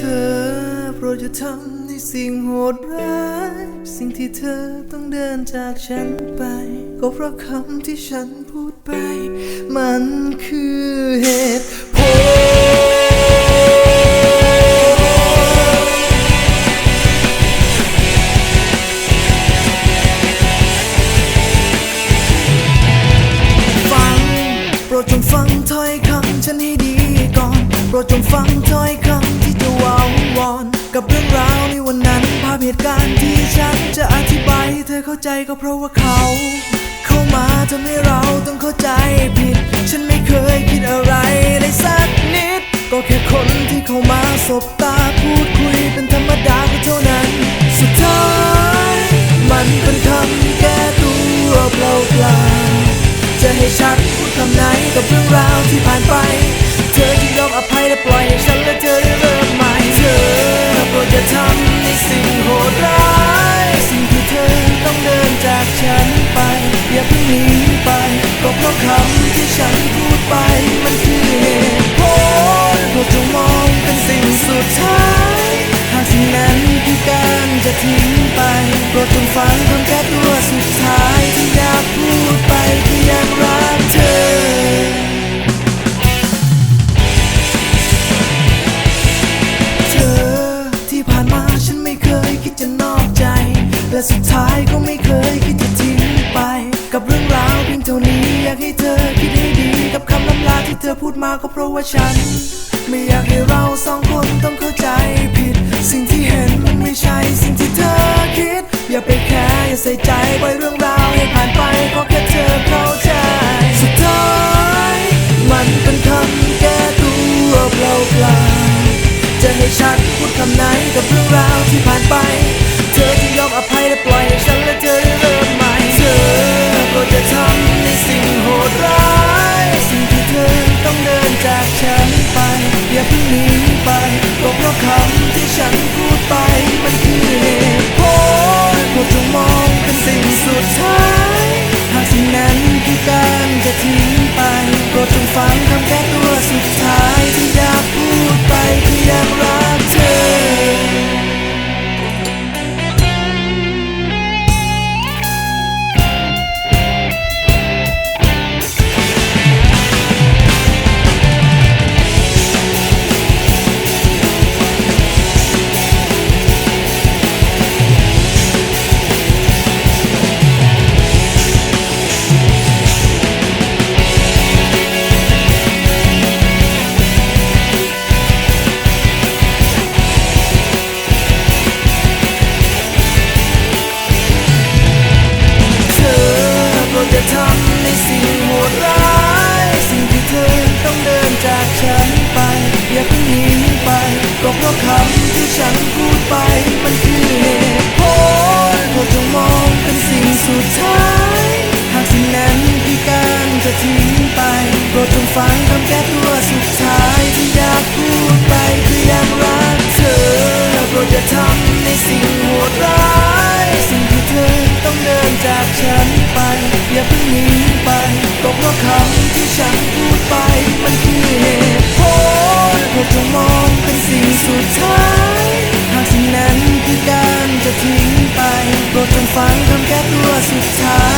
เธอโปรดอย่าทำในสิ่งโหดร้าย สิ่งที่เธอต้องเดินจากฉันไป ก็เพราะคำที่ฉันพูดไป มันคือเหตุผลฟังโปรดจงฟังถ้อยคำฉันให้ดีก่อน โปรดจงฟังถ้อยคำ กับเรื่องราวในวันนั้น ภาพเหตุการณ์ที่ฉันจะอธิบายให้เธอเข้าใจก็เพราะว่าเขา เข้ามาทำให้เราต้องเข้าใจผิด ฉันไม่เคยคิดอะไรเลยสักนิด ก็แค่คนที่เข้ามาสบตาพูดคุยเป็นธรรมดาก็เท่านั้น สุดท้ายมันเป็นคำแก้ตัวเปล่าๆจะให้ฉันพูดคำไหนกับเรื่องราวที่ผ่านไป เธอจะยอมอภัยและปล่อยให้ฉัน ก็เพราะคำที่ฉันพูดไปมันคือเหตุผลโปรดจงมองเป็นสิ่งสุดท้าย หากสิ่งนั้นคือการจะทิ้งไปโปรดจงฟังคำแก้ตัวสุดท้ายที่อยากพูดไปคือยังรักเธอเธอที่ผ่านมาฉันไม่เคยคิดจะนอกใจและสุดท้ายก็ไม่เคยคิดจะ ธอพูดมาก็เพราะว่าฉัน ไม่อยากให้เราสองคนต้องเข้าใจผิด สิ่งที่เห็นมันไม่ใช่สิ่งที่เธอคิด อย่าไปแคร์อย่าใส่ใจปล่อยเรื่องราวให้ผ่านไปขอแค่เธอเข้าใจ สุดท้ายมันเป็นคำแก้ตัวเปล่าๆจะให้ฉันพูดคำไหนกับเรื่องราวที่ผ่านไป สิ่งโหดร้าย สิ่งที่เธอต้องเดินจากฉันไป อย่าเพิ่งหนีไปตกเพราะคำที่ฉันพูดไป มันคือเหตุผลโปอจงมองเป็นสิ่งสุดท้าย หากสิ่งนั้นที่การจะทิ้งไปโปรดจงฟังคำแก้ตัวสุดท้าย